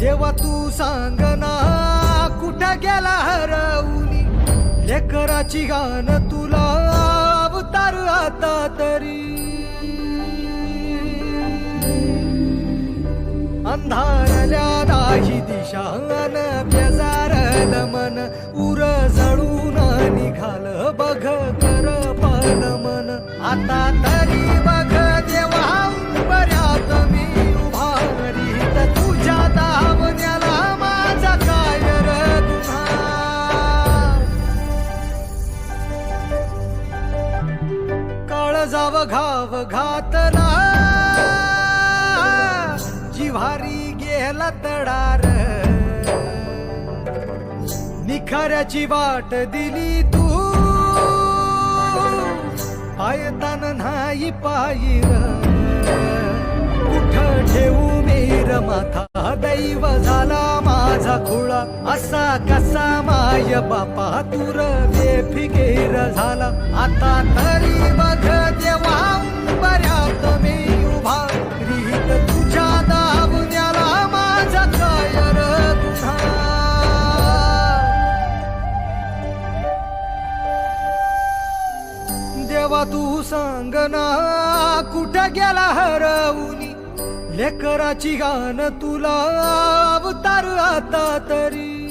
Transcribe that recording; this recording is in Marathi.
जेव्हा तू सांग ना कुठं गेला हरवली? लेकराची गाण तुला अवतार आता तरी. अंधारल्या दाही दिशान बेजारल मन उर जळून निघाल बघ कर पाल मन. आता तरी जाव घाव घातला. जिव्हारी गेला तडार. निखाऱ्याची वाट दिली तू. पायतान नाही पायीर. कुठ ठेवू मेर माथा? दैव झाला माझा खुळा. असा कसा माय बापा? तुर बेफिकेर झाला. आता देवा तू सांग ना कुठं गेला हरवली लेकराची गाणं तुला अवतार आता तरी.